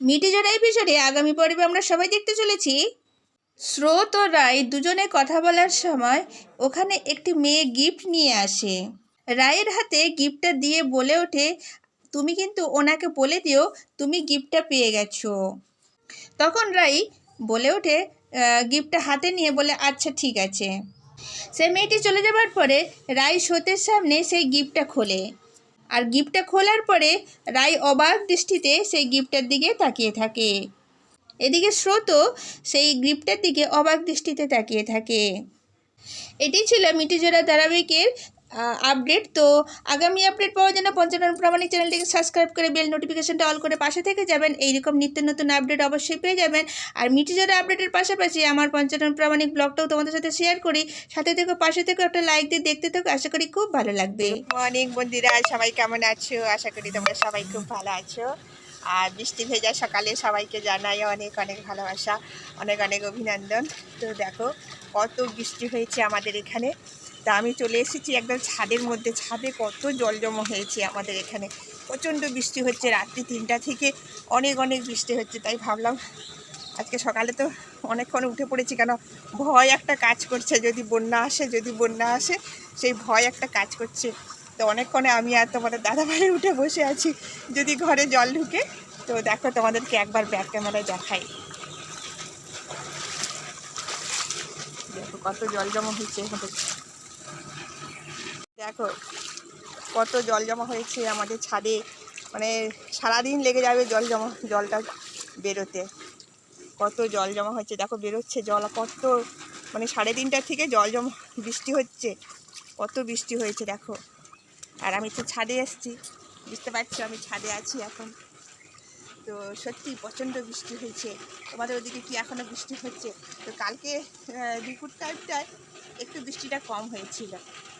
মিটি জোড়া এপিসোডে আগামী পর্বে আমরা সবাই দেখতে চলেছি। স্রোত ও রায় দুজনে কথা বলার সময় ওখানে একটি মেয়ে গিফট নিয়ে আসে। রায়ের হাতে গিফটটা দিয়ে বলে ওঠে, তুমি কিন্তু ওনাকে বলে দিও, তুমি গিফটটা পেয়ে গেছো। তখন রাই বলে ওঠে গিফটটা হাতে নিয়ে বলে আচ্ছা ঠিক আছে। সেই মেয়েটি চলে যাবার পরে রাই স্রোতের সামনে সেই গিফটটা খোলে। আর গিফটটা খোলার পরে রায় অবাক দৃষ্টিতে সেই গিফটটার দিকে তাকিয়ে থাকে। এদিকে স্রোতও সেই গিফটটার দিকে অবাক দৃষ্টিতে তাকিয়ে থাকে। এটি ছিল মিটিজোড়া ধারাবাহিকের আপডেট তো আগামী আপডেট পাওয়ার জন্য পঞ্চানন প্রামাণিক চ্যানেলটিকে সাবস্ক্রাইব করে বেল নোটিফিকেশনটা অল করে পাশে থেকে যাবেন। এইরকম নিত্য নতুন আপডেট অবশ্যই পেয়ে যাবেন। আর মিটিজোড়া আপডেটের পাশাপাশি আমার পঞ্চানন প্রামাণিক ব্লগটাও তোমাদের সাথে শেয়ার করি। সাথে থেকে, পাশে থেকে, একটা লাইক দিয়ে দেখতে থাকো। আশা করি খুব ভালো লাগবে। মর্নিং বন্ধুরা, সবাই কেমন আছো? আশা করি তোমরা সবাই খুব ভালো আছো। আর বৃষ্টি ভেজা সকালে সবাইকে জানাই অনেক অনেক ভালোবাসা, অনেক অনেক অভিনন্দন। তো দেখো, কত বৃষ্টি হয়েছে আমাদের এখানে। তা আমি চলে এসেছি একদম ছাদের মধ্যে। ছাদে কত জল জমা হয়েছে আমাদের এখানে। প্রচণ্ড বৃষ্টি হচ্ছে রাত্রি তিনটা থেকে। অনেক অনেক বৃষ্টি হচ্ছে, তাই ভাবলাম আজকে সকালে তো অনেকক্ষণ উঠে পড়েছি কেন? ভয় একটা কাজ করছে যদি বন্যা আসে, যদি বন্যা আসে, সেই ভয় একটা কাজ করছে। তো অনেকক্ষণে আমি আর তোমাদের দাদাভাই উঠে বসে আছি। যদি ঘরে জল ঢুকে, তো দেখো তোমাদেরকে একবার ব্যাক ক্যামেরায় দেখাই। দেখো কত জল জমা হয়েছে আমাদের। দেখো, কত জল জমা হয়েছে আমাদের ছাদে। মানে সারাদিন লেগে যাবে জল জমা, জলটা বেরোতে। কত জল জমা হয়েছে, দেখো বেরোচ্ছে জল কত মানে সাড়ে তিনটার থেকে জল জমা, বৃষ্টি হচ্ছে। কত বৃষ্টি হয়েছে, দেখো। আর আমি তো ছাদে এসেছি, বুঝতে পারছ, আমি ছাদে আছি এখন। তো সত্যি প্রচণ্ড বৃষ্টি হয়েছে। তোমাদের ওদিকে কি এখনও বৃষ্টি হচ্ছে? তো কালকে দুপুর টাইমটায় একটু বৃষ্টিটা কম হয়েছিল।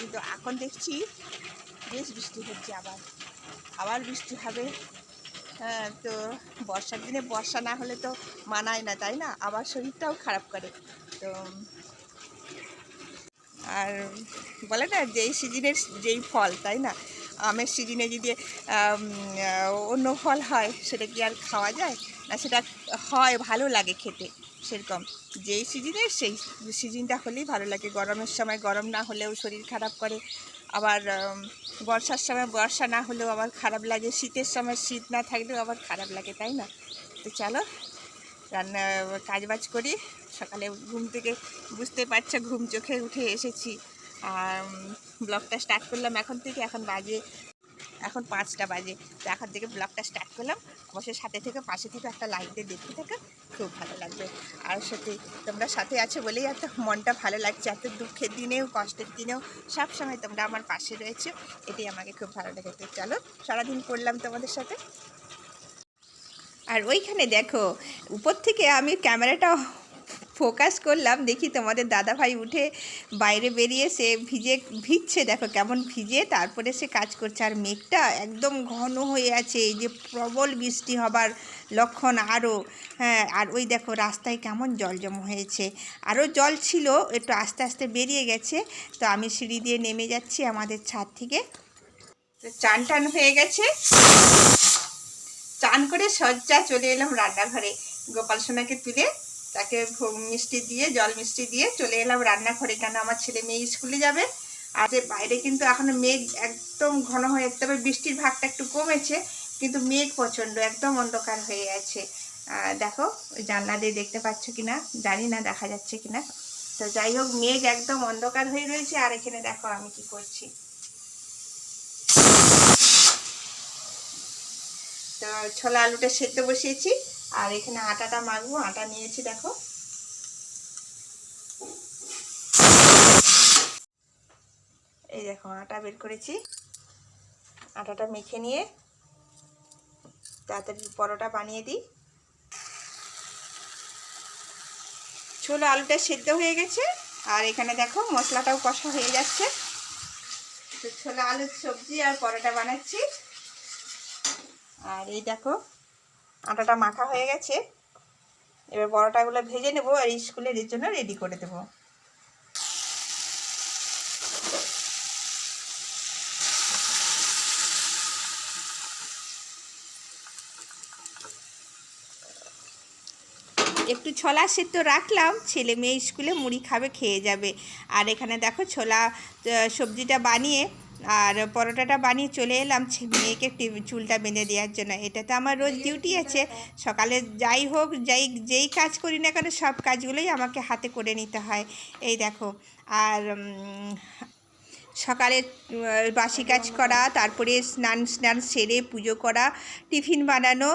কিন্তু এখন দেখছি বেশ বৃষ্টি হচ্ছে আবার। আবার বৃষ্টি হবে। হ্যাঁ তো বর্ষার দিনে বর্ষা না হলে তো মানায় না, তাই না? আবার শরীরটাও খারাপ করে। তো, আর বলে না, যেই সিজনের যেই ফল, তাই না? আমের সিজনে যদি অন্য ফল হয়, সেটা কি আর খাওয়া যায়? না, সেটা হয়, ভালো লাগে খেতে। সেরকম। যেই সিজনে সেই সিজনটা হলেই ভালো লাগে। গরমের সময় গরম না হলেও শরীর খারাপ করে। আবার বর্ষার সময় বর্ষা না হলেও আবার খারাপ লাগে। শীতের সময় শীত না থাকলেও আবার খারাপ লাগে, তাই না? তো চলো, রান্না, কাজবাজ করি। সকালে ঘুম থেকে বুঝতে পারছ, ঘুম চোখে উঠে এসেছি। আর ব্লগটা স্টার্ট করলাম এখন থেকে। এখন বাজে এখন পাঁচটা বাজে। তো এখন থেকে ব্লগটা স্টার্ট করলাম। অবশ্যই সাথে থেকে, পাশে থেকে একটা লাইক দিয়ে দেখতে থাকো। খুব ভালো লাগবে। আর সত্যি, তোমরা সাথে আছো বলেই এত মনটা ভালো লাগছে। এত দুঃখের দিনেও, কষ্টের দিনেও সব সময় তোমরা আমার পাশে রয়েছে। এটাই আমাকে খুব ভালো লাগে। তো চলো, সারাদিন করলাম তোমাদের সাথে। আর ওইখানে দেখো, উপর থেকে আমি ক্যামেরাটা ফোকাস করলাম, দেখি তোমাদের দাদাভাই উঠে বাইরে বেরিয়ে সে ভিজে, ভিজছে, দেখো কেমন ভিজে, তারপরে সে কাজ করছে। আর মেঘটা একদম ঘন হয়ে আছে, এই যে প্রবল বৃষ্টি হবার লক্ষণ আরও হ্যাঁ আর ওই দেখো রাস্তায় কেমন জল জমা হয়েছে। আরও জল ছিল, একটু আস্তে আস্তে বেরিয়ে গেছে, তো আমি সিঁড়ি দিয়ে নেমে যাচ্ছি আমাদের ছাদ থেকে। চান টান হয়ে গেছে। চান করে সজ্জা চলে এলাম রান্নাঘরে। গোপাল সোনাকে তুলে তাকে মিষ্টি দিয়ে, জল মিষ্টি দিয়ে চলে এলাম রান্নাঘরে। কেন আমার ছেলে মেয়ে স্কুলে যাবে? আর যে বাইরে কিন্তু এখনও মেঘ একদম ঘন হয়ে, তবে বৃষ্টির ভাগটা একটু কমেছে, কিন্তু মেঘ প্রচণ্ড, একদম অন্ধকার হয়ে আছে। দেখো, ওই জানলা দিয়ে দেখতে পাচ্ছ কিনা? জানি না, দেখা যাচ্ছে কিনা। তো যাই হোক, মেঘ একদম অন্ধকার হয়ে রয়েছে, আর এখানে দেখো আমি কি করছি। তো ছোলা আলুটা সেদ্ধ বসিয়েছি, আর এখানে আটাটা মাখবো, আটা নিয়েছি দেখো। এই দেখো, আটা বের করেছি। আটাটা মেখে নিয়ে তাড়াতাড়ি পরোটা বানিয়ে দিই। ছোলা আলুটা সেদ্ধ হয়ে গেছে, আর এখানে দেখো মশলাটাও কষা হয়ে যাচ্ছে। তো ছোলা আলুর সবজি আর পরোটা বানাচ্ছি। আর এই দেখো, আটাটা মাখা হয়ে গেছে। এবার পরোটাগুলো ভেজে নেব আর স্কুলের এর জন্য রেডি করে দেবো। একটু ছোলা সেদ্ধ রাখলাম, ছেলে মেয়ে স্কুলে মুড়ি খাবে, খেয়ে যাবে। আর এখানে দেখো ছোলা সবজিটা বানিয়ে আর পরোটাটা বানিয়ে চলে এলাম মেয়েকে চুলটা বেঁধে দেওয়ার জন্য। এটা তো আমার রোজ ডিউটি আছে। সকালে যাই হোক, যাই, যেই কাজ করি না কেন সব কাজগুলোই আমাকে হাতে করে নিতে হয়। এই দেখো, আর সকালে বাসি কাজ করা, তারপরে স্নান স্নান সেরে পুজো করা, টিফিন বানানো,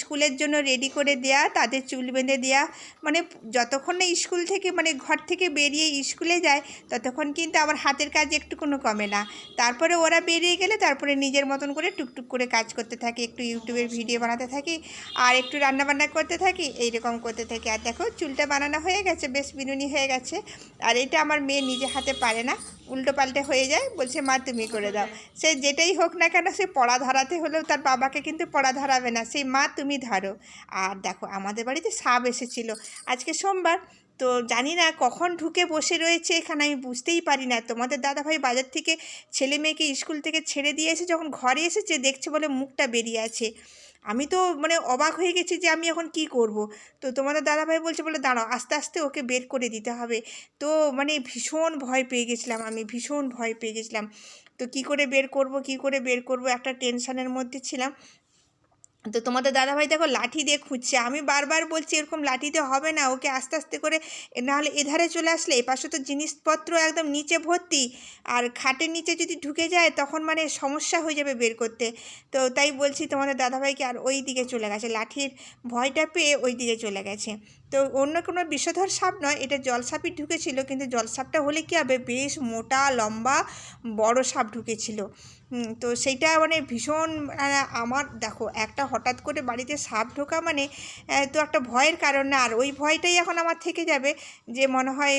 স্কুলের জন্য রেডি করে দেয়া, তাদের চুল বেঁধে দেয়া। মানে যতক্ষণ না স্কুল থেকে মানে ঘর থেকে বেরিয়ে স্কুলে যায়, ততক্ষণ কিন্তু আমার হাতের কাজ একটু কোনো কমে না। তারপরে ওরা বেরিয়ে গেলে, তারপরে নিজের মতন করে টুকটুক করে কাজ করতে থাকি, একটু ইউটিউবের ভিডিও বানাতে থাকি, আর একটু রান্নাবান্না করতে থাকি, এইরকম করতে থাকি। আর দেখো, চুলটা বানানো হয়ে গেছে, বেশ বিনুনি হয়ে গেছে। আর এটা আমার মেয়ে নিজে হাতে পারে না উল্টো পাল্টে হয়ে যায়, বলছে, মা, তুমি করে দাও। সে যেটাই হোক না কেন, সে পড়া ধরাতে হলেও তার বাবাকে কিন্তু পড়া ধরাবে না। সেই মা, তুমি ধরো। আর দেখো, আমাদের বাড়িতে সাপ এসেছিল। আজকে সোমবার, তো জানি না কখন ঢুকে বসে রয়েছে এখানে, আমি বুঝতেই পারি না। তোমাদের দাদাভাই বাজার থেকে ছেলে মেয়েকে স্কুল থেকে ছেড়ে দিয়ে এসে যখন ঘরে এসেছে, দেখছে বলে মুখটা বেরিয়ে আছে। আমি তো মানে অবাক হয়ে গেছি যে আমি এখন কি করব। তো তোমাদের দাদাভাই বলছে বলে, দাঁড়াও, আস্তে আস্তে ওকে বের করে দিতে হবে। তো মানে ভীষণ ভয় পেয়ে গেছিলাম আমি, ভীষণ ভয় পেয়ে গেছিলাম। তো কি করে বের করব, কি করে বের করব, একটা টেনশানের মধ্যে ছিলাম। তো তোমাদের দাদাভাই দেখো লাঠি দিয়ে খুঁজছে। আমি বারবার বলছি, এরকম লাঠিতে হবে না, ওকে আস্তে আস্তে করে নাহলে এধারে চলে আসলে এপাশে তো জিনিসপত্র একদম নিচে ভর্তি, আর খাটের নিচে যদি ঢুকে যায় তখন মানে সমস্যা হয়ে যাবে বের করতে। তো তাই বলছি তোমাদের দাদাভাইকে, আর ওই দিকে চলে গেছে। লাঠির ভয়টা পেয়ে ওই দিকে চলে গেছে। তো অন্য কোনো বিষধর সাপ নয়, এটা জলসাপই ঢুকেছিল, কিন্তু জলসাপটা হলে কী হবে? বেশ মোটা, লম্বা, বড় সাপ ঢুকেছিল। তো সেইটা মানে ভীষণ আমার, দেখো, একটা হঠাৎ করে বাড়িতে সাপ ঢোকা মানে তো একটা ভয়ের কারণ না। আর ওই ভয়টাই এখন আমার থেকে যাবে, যে মনে হয়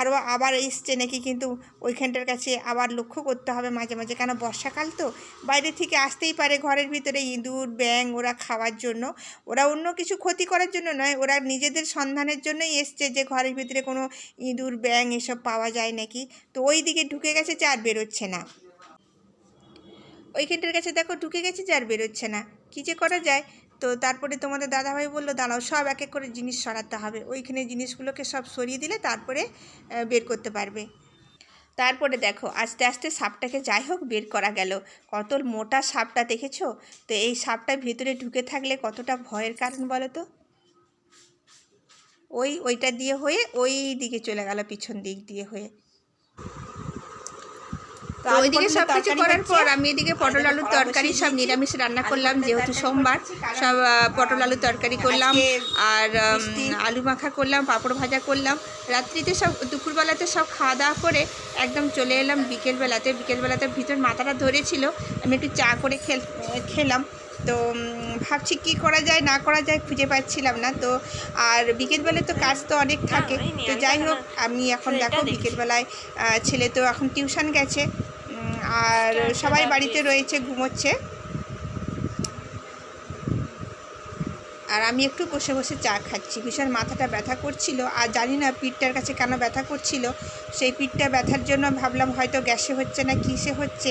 আরও আবার এসছে নাকি কিন্তু ওইখানটার কাছে আবার লক্ষ্য করতে হবে মাঝে মাঝে। কেন বর্ষাকাল তো? বাইরে থেকে আসতেই পারে ঘরের ভিতরে ইঁদুর ব্যাং ওরা খাওয়ার জন্য। ওরা অন্য কিছু ক্ষতি করার জন্য নয়, ওরা নিজেদের সন্ধানের জন্যই এসছে যে ঘরের ভিতরে কোনো ইঁদুর ব্যাং এসব পাওয়া যায় নাকি। তো ওই দিকে ঢুকে গেছে যে আর বেরোচ্ছে না। ওইখানটার কাছে দেখো ঢুকে গেছে যে আর বেরোচ্ছে না। কী যে করা যায়? তো তারপরে তোমাদের দাদাভাই বলল, দাঁড়াও, সব এক এক করে জিনিস সরাতে হবে। ওইখানে জিনিসগুলোকে সব সরিয়ে দিলে তারপরে বের করতে পারবে। তারপরে দেখো, আস্তে আস্তে সাপটাকে যাই হোক বের করা গেল। কত মোটা সাপটা দেখেছ? তো এই সাপটা ভিতরে ঢুকে থাকলে কতটা ভয়ের কারণ বলো তো? ওই, ওইটা দিয়ে হয়ে ওই দিকে চলে গেল, পিছন দিক দিয়ে হয়ে। তো ওইদিকে সব কিছু করার পর আমি এদিকে পটল আলুর তরকারি সব নিরামিষ রান্না করলাম যেহেতু সোমবার সব পটল আলুর তরকারি করলাম আর আলু মাখা করলাম পাঁপড় ভাজা করলাম। রাত্রিতে সব দুপুরবেলাতে সব খাওয়া দাওয়া করে একদম চলে এলাম বিকেলবেলাতে। বিকেলবেলাতে ভিতর মাথাটা ধরেছিল আমি একটু চা করে খেল খেলাম। তো ভাবছি কি করা যায় না করা যায় খুঁজে পাচ্ছিলাম না। তো আর বিকেলবেলায় তো কাজ তো অনেক থাকে। তো যাই হোক আমি এখন দেখো বিকেলবেলায় ছেলে তো এখন টিউশন গেছে। আর সবাই বাড়িতে রয়েছে ঘুমোচ্ছে। আর আমি একটু বসে বসে চা খাচ্ছি। ভীষণ মাথাটা ব্যথা করছিল। আর জানি না পিঠটার কাছে কেন ব্যথা করছিল। সেই পিঠটা ব্যথার জন্য ভাবলাম হয়তো গ্যাসে হচ্ছে না কিসে হচ্ছে।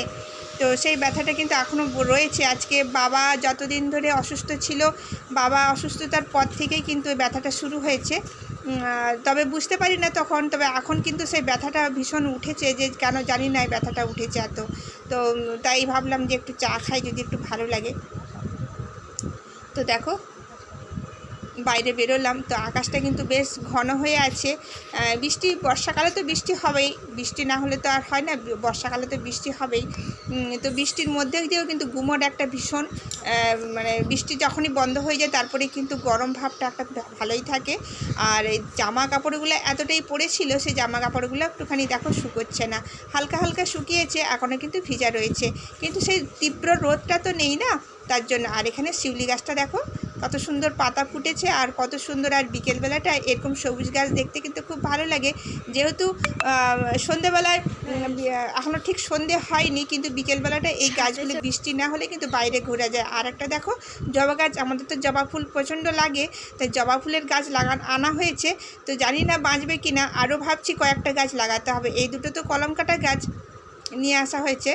তো সেই ব্যথাটা কিন্তু এখনও রয়েছে। আজকে বাবা যতদিন ধরে অসুস্থ ছিল, বাবা অসুস্থতার পর থেকেই কিন্তু ব্যথাটা শুরু হয়েছে। তবে বুঝতে পারি না তখন, তবে এখন কিন্তু সেই ব্যথাটা ভীষণ উঠেছে যে কেন জানি না এই ব্যথাটা উঠেছে এত। তো তাই ভাবলাম যে একটু চা খাই যদি একটু ভালো লাগে। তো দেখো বাইরে বেরোলাম, তো আকাশটা কিন্তু বেশ ঘন হয়ে আছে। বৃষ্টি, বর্ষাকালে তো বৃষ্টি হবেই, বৃষ্টি না হলে তো আর হয় না, বর্ষাকালে তো বৃষ্টি হবেই। তো বৃষ্টির মধ্যে দিয়েও কিন্তু গুমোট একটা ভীষণ মানে বৃষ্টি যখনই বন্ধ হয়ে যায় তারপরে কিন্তু গরম ভাবটা একটা ভালোই থাকে। আর এই জামা কাপড়গুলো এতটাই পড়েছিল, সেই জামা কাপড়গুলো একটুখানি দেখো শুকোচ্ছে না। হালকা হালকা শুকিয়েছে, এখনও কিন্তু ভিজা রয়েছে। কিন্তু সেই তীব্র রোদটা তো নেই না? তার জন্য, আর এখানে শিউলি গাছটা দেখো কত সুন্দর পাতা ফুটেছে আর কত সুন্দর আর বিকেলবেলাটা এরকম সবুজ গাছ দেখতে কিন্তু খুব ভালো লাগে। যেহেতু সন্ধেবেলায় উম, বি- এখনও ঠিক সন্ধে হয়নি কিন্তু বিকেলবেলাটা এই গাছগুলো বৃষ্টি না হলে কিন্তু বাইরে ঘোরা যায়। আর একটা দেখো জবা গাছ আমাদের তো জবা ফুল প্রচণ্ড লাগে তাই জবা ফুলের গাছ লাগান আনা হয়েছে। তো জানি না বাঁচবে কি না আরও ভাবছি কয়েকটা গাছ লাগাতে হবে। এই দুটো তো কলম কাটা গাছ নিয়ে আসা হয়েছে।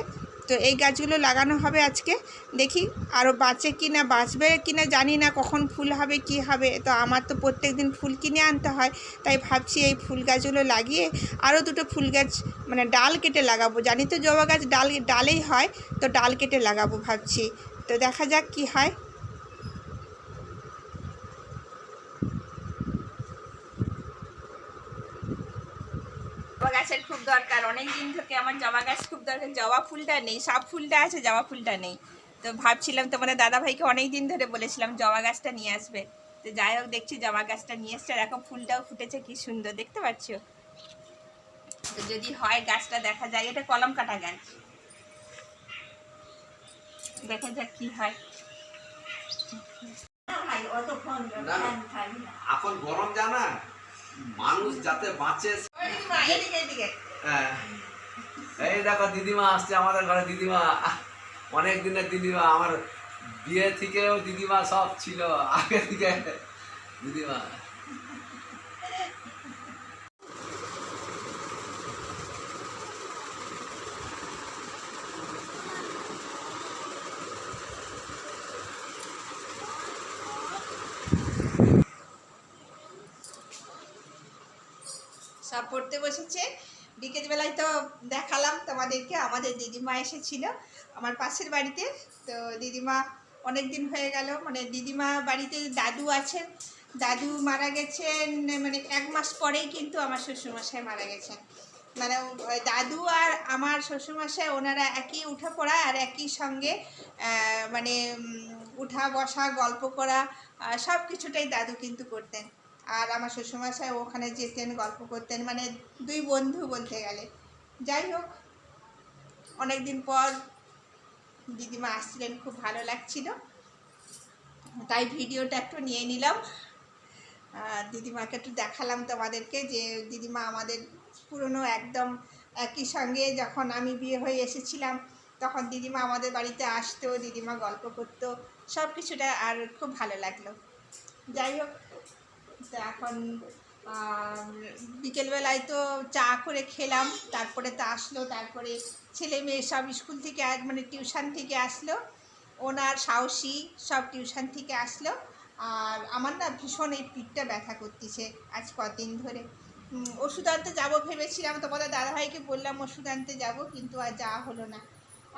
তো এই গাছগুলো লাগানো হবে আজকে। দেখি আরও বাঁচে কি না বাঁচবে কি না জানি না কখন ফুল হবে, কি হবে। তো আমার তো প্রত্যেক দিন ফুল কিনে আনতে হয়, তাই ভাবছি এই ফুল গাছগুলো লাগিয়ে আরও দুটো ফুল গাছ মানে ডাল কেটে লাগাবো। জানি তো জবা গাছ ডাল, ডালেই হয়, তো ডাল কেটে লাগাবো ভাবছি। তো দেখা যাক কি হয়। জবা গাছের খুব দরকার। অনেক দিন থেকে আমার জবা গাছ খুব দরকার। জবা ফুলটা নেই, সব ফুলটা আছে, জবা ফুলটা নেই। তো ভাবছিলাম তোমাদের দাদা ভাইকে অনেক দিন ধরে বলেছিলাম জবা গাছটা নিয়ে আসবে। তো যাই হোক, দেখছি জবা গাছটা নিয়ে এসছে আর এখন ফুলটাও ফুটেছে, কি সুন্দর, দেখতে পাচ্ছ? তো যদি হয় গাছটা দেখা যায়, এটা কলম কাটা গাছ। দেখা যাক কি হয়। এখন গরম জানা মানুষ যাতে বাঁচে। এই দেখো, দিদিমা আসছে আমাদের ঘরে, দিদিমা। অনেক দিনের দিদিমা, আমার বিয়ে থেকেও দিদিমা সব ছিল। আগে থেকে দিদিমা। পড়তে বসেছে। বিকেলবেলায় তো দেখালাম তোমাদেরকে, আমাদের দিদিমা এসেছিল আমার পাশের বাড়িতে। তো দিদিমা অনেক দিন হয়ে গেল মানে দিদিমা বাড়িতে দাদু আছেন দাদু মারা গেছেন মানে এক মাস পরেই কিন্তু আমার শ্বশুরমশাই মারা গেছেন। মানে দাদু আর আমার শ্বশুরমশাই, ওনারা একই উঠা পড়া আর একই সঙ্গে মানে উঠা বসা, গল্প করা সব কিছুটাই দাদু কিন্তু করতেন। আর আমার শ্বশুরমশাই ওখানে যেতেন, গল্প করতেন মানে দুই বন্ধু বলতে গেলে। যাই হোক অনেক দিন পর দিদিমা আসছিলেন, খুব ভালো লাগছিল। তাই ভিডিওটা একটু নিয়ে নিলাম। দিদিমাকে একটু দেখালাম তোমাদেরকে যে দিদিমা আমাদের পুরনো একদম একই সঙ্গে যখন আমি বিয়ে হয়ে এসেছিলাম, তখন দিদিমা আমাদের বাড়িতে আসতো, দিদিমা গল্প করতো সব কিছুটা আর খুব ভালো লাগল। যাই হোক তো এখন বিকেলবেলায় তো চা করে খেলাম, তারপরে তো আসলো, তারপরে ছেলে মেয়ে সব স্কুল থেকে মানে টিউশন থেকে আসলো, ওনার সাহসী সব টিউশন থেকে আসলো, আর আমার না ভীষণ এই পিঠটা ব্যথা করতেছে আজ কদিন ধরে। ওষুধ আনতে যাব ভেবেছিলাম তোমাদের দাদাভাইকে বললাম ওষুধ আনতে যাব, কিন্তু আর যাওয়া হলো না।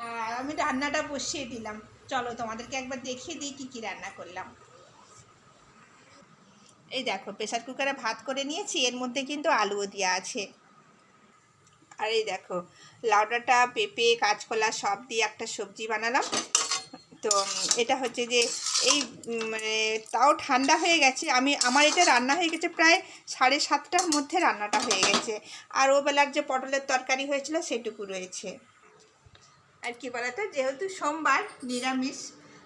আর আমি রান্নাটা বসিয়ে দিলাম। চলো তোমাদেরকে একবার দেখিয়ে দিই কী কী রান্না করলাম। এই দেখো প্রেশার কুকারে ভাত করে নিয়েছি, এর মধ্যে কিন্তু আলুও দেওয়া আছে। আর এই দেখো, লাউডাটা, পেঁপে, কাঁচকলা সব দিয়ে একটা সবজি বানালাম। তো এটা হচ্ছে যে, এই মানে তাও ঠান্ডা হয়ে গেছে, আমি, আমার এটা রান্না হয়ে গেছে প্রায় সাড়ে সাতটার মধ্যে রান্নাটা হয়ে গেছে। আর ও বেলার যে পটলের তরকারি হয়েছিল, সেটুকু রয়েছে। আর কি বলতো, যেহেতু সোমবার নিরামিষ,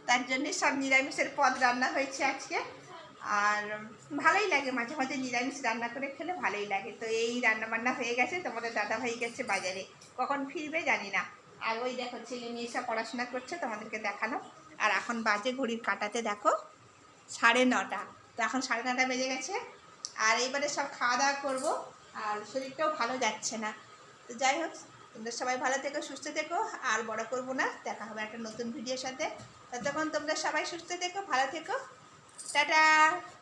তার জন্যে সব নিরামিষের পদ রান্না হয়েছে আজকে। আর ভালোই লাগে মাঝে মাঝে নিরামিষ রান্না করে খেলে ভালোই লাগে। তো এই রান্না বান্না হয়ে গেছে, তোমাদের দাদা ভাই গেছে বাজারে। কখন ফিরবে জানি না। আর ওই দেখো ছেলে মেয়ে সব পড়াশোনা করছে, তোমাদেরকে দেখানো। আর এখন বাজে ঘড়ির কাটাতে দেখো, সাড়ে নটা। তো এখন সাড়ে নটা বেজে গেছে। আর এইবারে সব খাওয়া দাওয়া করব, আর শরীরটাও ভালো যাচ্ছে না। তো যাই হোক, তোমরা সবাই ভালো থেকো, সুস্থ থেকো। আর বড় করব না, দেখা হবে একটা নতুন ভিডিওর সাথে। ততক্ষণ তোমরা সবাই সুস্থ থেকো, ভালো থেকো। Xa.